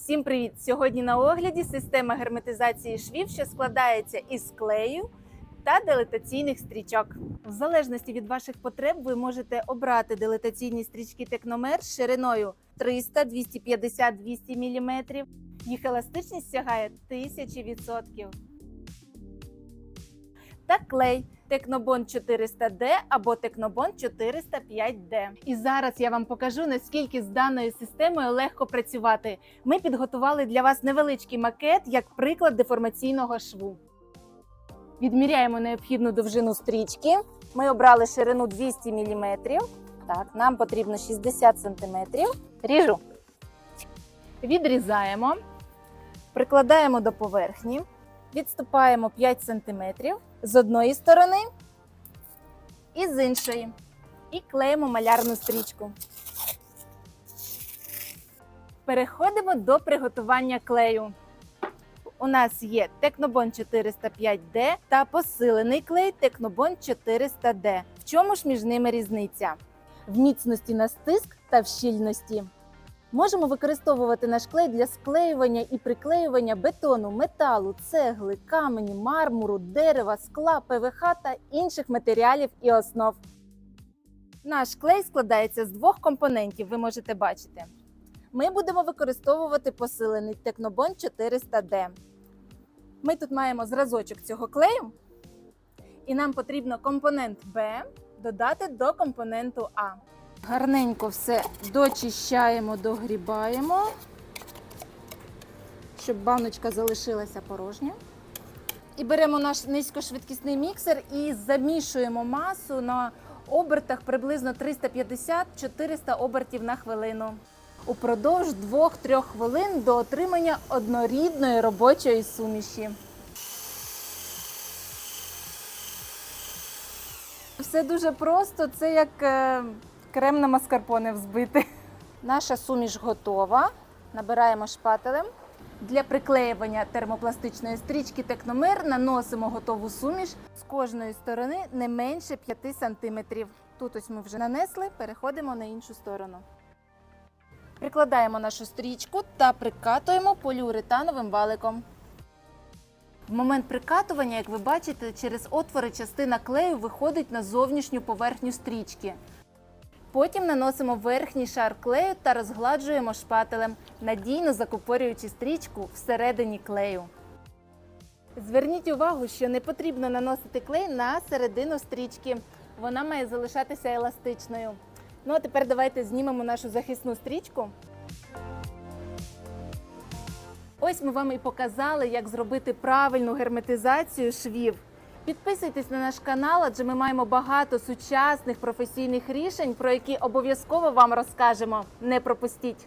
Всім привіт! Сьогодні на огляді система герметизації швів, що складається із клею та дилетаційних стрічок. В залежності від ваших потреб ви можете обрати дилетаційні стрічки текномер з шириною 300, 250, 200 мм. Їх еластичність сягає 1000%. Та клей Технобон 400D або Технобон 405D. І зараз я вам покажу, наскільки з даною системою легко працювати. Ми підготували для вас невеличкий макет як приклад деформаційного шву. Відміряємо необхідну довжину стрічки. Ми обрали ширину 200 мм. Так, нам потрібно 60 см. Ріжу. Відрізаємо, прикладаємо до поверхні, відступаємо 5 см з одної сторони і з іншої. І клеїмо малярну стрічку. Переходимо до приготування клею. У нас є Технобон 405D та посилений клей Технобон 400D. В чому ж між ними різниця? В міцності на стиск та в щільності. Можемо використовувати наш клей для склеювання і приклеювання бетону, металу, цегли, камені, мармуру, дерева, скла, ПВХ та інших матеріалів і основ. Наш клей складається з двох компонентів, ви можете бачити. Ми будемо використовувати посилений Технобон 400D. Ми тут маємо зразочок цього клею, і нам потрібно компонент Б додати до компоненту А. Гарненько все дочищаємо, догрібаємо, щоб баночка залишилася порожня. І беремо наш низькошвидкісний міксер і замішуємо масу на обертах приблизно 350-400 обертів на хвилину. Упродовж 2-3 хвилин до отримання однорідної робочої суміші. Все дуже просто, це як е, крем на маскарпоне взбити. Наша суміш готова. Набираємо шпателем. Для приклеювання термопластичної стрічки Техномер наносимо готову суміш з кожної сторони не менше 5 см. Тут ось ми вже нанесли, переходимо на іншу сторону. Прикладаємо нашу стрічку та прикатуємо поліуретановим валиком. В момент прикатування, як ви бачите, через отвори частина клею виходить на зовнішню поверхню стрічки. Потім наносимо верхній шар клею та розгладжуємо шпателем, надійно закупорюючи стрічку всередині клею. Зверніть увагу, що не потрібно наносити клей на середину стрічки. Вона має залишатися еластичною. Ну а тепер давайте знімемо нашу захисну стрічку. Ось ми вам і показали, як зробити правильну герметизацію швів. Підписуйтесь на наш канал, адже ми маємо багато сучасних професійних рішень, про які обов'язково вам розкажемо. Не пропустіть!